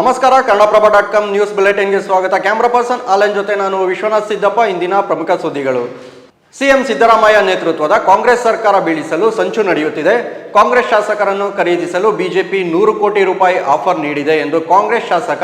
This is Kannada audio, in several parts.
ನಮಸ್ಕಾರ, ಕನ್ನಡಪ್ರಭ ಡಾಟ್ ಕಾಮ್ ನ್ಯೂಸ್ ಬುಲೆಟಿನ್ಗೆ ಸ್ವಾಗತ. ಕ್ಯಾಮ್ರಾ ಪರ್ಸನ್ ಆಲನ್ ಜೊತೆ ನಾನು ವಿಶ್ವನಾಥ್ ಸಿದ್ದಪ್ಪ, ಇಂದಿನ ಪ್ರಮುಖ ಸುದ್ದಿಗಳು. ಸಿಎಂ ಸಿದ್ದರಾಮಯ್ಯ ನೇತೃತ್ವದ ಕಾಂಗ್ರೆಸ್ ಸರ್ಕಾರ ಬೀಳಿಸಲು ಸಂಚು ನಡೆಯುತ್ತಿದೆ. ಕಾಂಗ್ರೆಸ್ ಶಾಸಕರನ್ನು ಖರೀದಿಸಲು ಬಿಜೆಪಿ ನೂರು ಕೋಟಿ ರೂಪಾಯಿ ಆಫರ್ ನೀಡಿದೆ ಎಂದು ಕಾಂಗ್ರೆಸ್ ಶಾಸಕ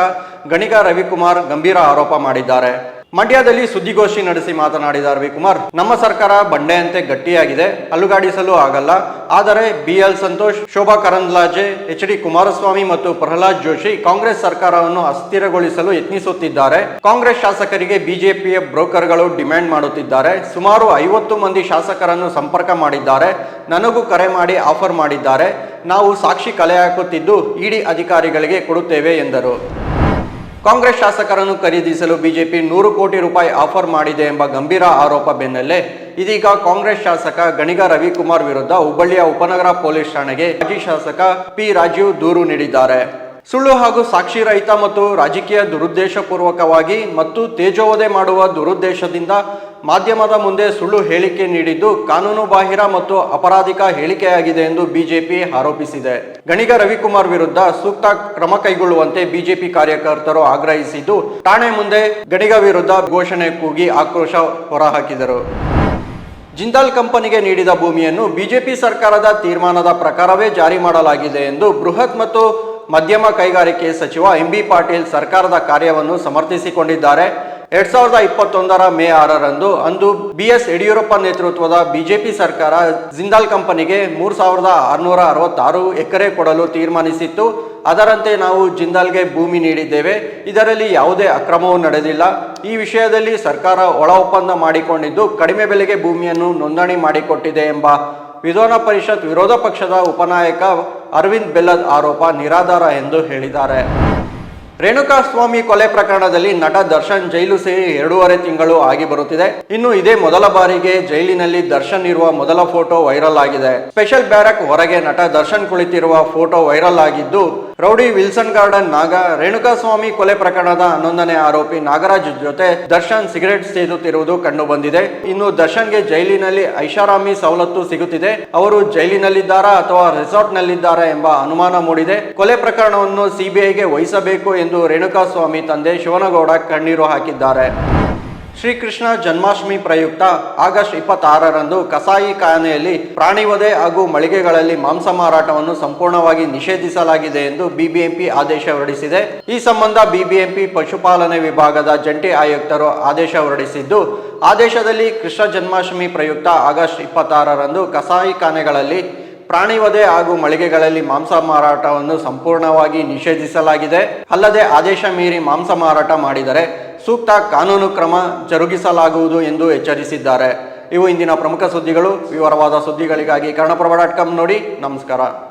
ಗಣಿಗ ರವಿಕುಮಾರ್ ಗಂಭೀರ ಆರೋಪ ಮಾಡಿದ್ದಾರೆ. ಮಂಡ್ಯದಲ್ಲಿ ಸುದ್ದಿಗೋಷ್ಠಿ ನಡೆಸಿ ಮಾತನಾಡಿದ ರವಿಕುಮಾರ್, ನಮ್ಮ ಸರ್ಕಾರ ಬಂಡೆಯಂತೆ ಗಟ್ಟಿಯಾಗಿದೆ, ಅಲುಗಾಡಿಸಲು ಆಗಲ್ಲ. ಆದರೆ BL Santosh, Shobha Karandlaje H D Kumaraswamy ಮತ್ತು ಪ್ರಹ್ಲಾದ್ ಜೋಶಿ ಕಾಂಗ್ರೆಸ್ ಸರ್ಕಾರವನ್ನು ಅಸ್ಥಿರಗೊಳಿಸಲು ಯತ್ನಿಸುತ್ತಿದ್ದಾರೆ. ಕಾಂಗ್ರೆಸ್ ಶಾಸಕರಿಗೆ ಬಿಜೆಪಿಯ ಬ್ರೋಕರ್ಗಳು ಡಿಮ್ಯಾಂಡ್ ಮಾಡುತ್ತಿದ್ದಾರೆ. ಸುಮಾರು ಐವತ್ತು ಮಂದಿ ಶಾಸಕರನ್ನು ಸಂಪರ್ಕ ಮಾಡಿದ್ದಾರೆ. ನನಗೂ ಕರೆ ಮಾಡಿ ಆಫರ್ ಮಾಡಿದ್ದಾರೆ. ನಾವು ಸಾಕ್ಷಿ ಕಲೆ ಹಾಕುತ್ತಿದ್ದು ಇಡಿ ಅಧಿಕಾರಿಗಳಿಗೆ ಕೊಡುತ್ತೇವೆ ಎಂದರು. ಕಾಂಗ್ರೆಸ್ ಶಾಸಕರನ್ನು ಖರೀದಿಸಲು ಬಿಜೆಪಿ ನೂರು ಕೋಟಿ ರೂಪಾಯಿ ಆಫರ್ ಮಾಡಿದೆ ಎಂಬ ಗಂಭೀರ ಆರೋಪ ಬೆನ್ನಲ್ಲೇ ಇದೀಗ ಕಾಂಗ್ರೆಸ್ ಶಾಸಕ ಗಣಿಗ ರವಿಕುಮಾರ್ ವಿರುದ್ಧ ಹುಬ್ಬಳ್ಳಿಯ ಉಪನಗರ ಪೊಲೀಸ್ ಠಾಣೆಗೆ ಮಾಜಿ ಶಾಸಕ ಪಿ ರಾಜೀವ್ ದೂರು ನೀಡಿದ್ದಾರೆ. ಸುಳ್ಳು ಹಾಗೂ ಸಾಕ್ಷಿ ರಹಿತ ಮತ್ತು ರಾಜಕೀಯ ದುರುದ್ದೇಶಪೂರ್ವಕವಾಗಿ ಮತ್ತು ತೇಜೋವಧೆ ಮಾಡುವ ದುರುದ್ದೇಶದಿಂದ ಮಾಧ್ಯಮದ ಮುಂದೆ ಸುಳ್ಳು ಹೇಳಿಕೆ ನೀಡಿದ್ದು ಕಾನೂನು ಬಾಹಿರ ಮತ್ತು ಅಪರಾಧಿಕ ಹೇಳಿಕೆಯಾಗಿದೆ ಎಂದು ಬಿಜೆಪಿ ಆರೋಪಿಸಿದೆ. ಗಣಿಗ ರವಿಕುಮಾರ್ ವಿರುದ್ಧ ಸೂಕ್ತ ಕ್ರಮ ಕೈಗೊಳ್ಳುವಂತೆ ಬಿಜೆಪಿ ಕಾರ್ಯಕರ್ತರು ಆಗ್ರಹಿಸಿದ್ದು, ಠಾಣೆ ಮುಂದೆ ಗಣಿಗ ವಿರುದ್ಧ ಘೋಷಣೆ ಕೂಗಿ ಆಕ್ರೋಶ ಹೊರಹಾಕಿದರು. ಜಿಂದಾಲ್ ಕಂಪನಿಗೆ ನೀಡಿದ ಭೂಮಿಯನ್ನು ಬಿಜೆಪಿ ಸರ್ಕಾರದ ತೀರ್ಮಾನದ ಪ್ರಕಾರವೇ ಜಾರಿ ಮಾಡಲಾಗಿದೆ ಎಂದು ಬೃಹತ್ ಮತ್ತು ಮಧ್ಯಮ ಕೈಗಾರಿಕೆ ಸಚಿವ ಎಂಬಿ ಪಾಟೀಲ್ ಸರ್ಕಾರದ ಕಾರ್ಯವನ್ನು ಸಮರ್ಥಿಸಿಕೊಂಡಿದ್ದಾರೆ. ಎರಡ್ ಸಾವಿರದ ಇಪ್ಪತ್ತೊಂದರ ಮೇ ಆರರಂದು ಅಂದು ಬಿ ಎಸ್ ಯಡಿಯೂರಪ್ಪ ನೇತೃತ್ವದ ಬಿಜೆಪಿ ಸರ್ಕಾರ ಜಿಂದಾಲ್ ಕಂಪನಿಗೆ ಮೂರು ಸಾವಿರದ ಆರುನೂರ ಅರವತ್ತಾರು ಎಕರೆ ಕೊಡಲು ತೀರ್ಮಾನಿಸಿತ್ತು. ಅದರಂತೆ ನಾವು ಜಿಂದಾಲ್ಗೆ ಭೂಮಿ ನೀಡಿದ್ದೇವೆ. ಇದರಲ್ಲಿ ಯಾವುದೇ ಅಕ್ರಮವೂ ನಡೆದಿಲ್ಲ. ಈ ವಿಷಯದಲ್ಲಿ ಸರ್ಕಾರ ಒಳ ಒಪ್ಪಂದ ಮಾಡಿಕೊಂಡಿದ್ದು ಕಡಿಮೆ ಬೆಲೆಗೆ ಭೂಮಿಯನ್ನು ನೋಂದಣಿ ಮಾಡಿಕೊಟ್ಟಿದೆ ಎಂಬ ವಿಧಾನ ಪರಿಷತ್ ವಿರೋಧ ಪಕ್ಷದ ಉಪನಾಯಕ ಅರವಿಂದ್ ಬೆಲ್ಲದ್ ಆರೋಪ ನಿರಾಧಾರ ಎಂದು ಹೇಳಿದ್ದಾರೆ. ರೇಣುಕಾಸ್ವಾಮಿ ಕೊಲೆ ಪ್ರಕರಣದಲ್ಲಿ ನಟ ದರ್ಶನ್ ಜೈಲು ಸೇರಿ ಎರಡೂವರೆ ತಿಂಗಳು ಆಗಿ ಬರುತ್ತಿದೆ. ಇನ್ನು ಇದೇ ಮೊದಲ ಬಾರಿಗೆ ಜೈಲಿನಲ್ಲಿ ದರ್ಶನ್ ಇರುವ ಮೊದಲ ಫೋಟೋ ವೈರಲ್ ಆಗಿದೆ. ಸ್ಪೆಷಲ್ ಬ್ಯಾರಕ್ ಹೊರಗೆ ನಟ ದರ್ಶನ್ ಕುಳಿತಿರುವ ಫೋಟೋ ವೈರಲ್ ಆಗಿದ್ದು rowdy Wilson Garden Naga Renukaswamy ಕೊಲೆ ಪ್ರಕರಣದ ಹನ್ನೊಂದನೇ ಆರೋಪಿ ನಾಗರಾಜ್ ಜೊತೆ ದರ್ಶನ್ ಸಿಗರೆಟ್ ಸೇದುತ್ತಿರುವುದು ಕಂಡು ಬಂದಿದೆ. ಇನ್ನು ದರ್ಶನ್ಗೆ ಜೈಲಿನಲ್ಲಿ ಐಷಾರಾಮಿ ಸವಲತ್ತು ಸಿಗುತ್ತಿದೆ. ಅವರು ಜೈಲಿನಲ್ಲಿದ್ದಾರಾ ಅಥವಾ ರೆಸಾರ್ಟ್ ನಲ್ಲಿದ್ದಾರಾ ಎಂಬ ಅನುಮಾನ ಮೂಡಿದೆ. ಕೊಲೆ ಪ್ರಕರಣವನ್ನು ಸಿಬಿಐಗೆ ವಹಿಸಬೇಕು ಎಂದು ರೇಣುಕಾಸ್ವಾಮಿ ತಂದೆ ಶಿವನಗೌಡ ಕಣ್ಣೀರು ಹಾಕಿದ್ದಾರೆ. ಶ್ರೀಕೃಷ್ಣ ಜನ್ಮಾಷ್ಟಮಿ ಪ್ರಯುಕ್ತ ಆಗಸ್ಟ್ ಇಪ್ಪತ್ತಾರರಂದು ಕಸಾಯಿ ಖಾನೆಯಲ್ಲಿ ಪ್ರಾಣಿ ವಧೆ ಹಾಗೂ ಮಳಿಗೆಗಳಲ್ಲಿ ಮಾಂಸ ಮಾರಾಟವನ್ನು ಸಂಪೂರ್ಣವಾಗಿ ನಿಷೇಧಿಸಲಾಗಿದೆ ಎಂದು ಬಿಬಿಎಂಪಿ ಆದೇಶ ಹೊರಡಿಸಿದೆ. ಈ ಸಂಬಂಧ ಬಿಬಿಎಂಪಿ ಪಶುಪಾಲನೆ ವಿಭಾಗದ ಜಂಟಿ ಆಯುಕ್ತರು ಆದೇಶ ಹೊರಡಿಸಿದ್ದು, ಆದೇಶದಲ್ಲಿ ಕೃಷ್ಣ ಜನ್ಮಾಷ್ಟಮಿ ಪ್ರಯುಕ್ತ ಆಗಸ್ಟ್ ಇಪ್ಪತ್ತಾರರಂದು ಕಸಾಯಿ ಖಾನೆಗಳಲ್ಲಿ ಪ್ರಾಣಿ ವಧೆ ಹಾಗೂ ಮಳಿಗೆಗಳಲ್ಲಿ ಮಾಂಸ ಮಾರಾಟವನ್ನು ಸಂಪೂರ್ಣವಾಗಿ ನಿಷೇಧಿಸಲಾಗಿದೆ. ಅಲ್ಲದೆ ಆದೇಶ ಮೀರಿ ಮಾಂಸ ಮಾರಾಟ ಮಾಡಿದರೆ ಸೂಕ್ತ ಕಾನೂನು ಕ್ರಮ ಜರುಗಿಸಲಾಗುವುದು ಎಂದು ಎಚ್ಚರಿಸಿದ್ದಾರೆ. ಇವು ಇಂದಿನ ಪ್ರಮುಖ ಸುದ್ದಿಗಳು. ವಿವರವಾದ ಸುದ್ದಿಗಳಿಗಾಗಿ ಕನ್ನಡಪ್ರಭ ಡಾಟ್ ಕಾಮ್ ನೋಡಿ. ನಮಸ್ಕಾರ.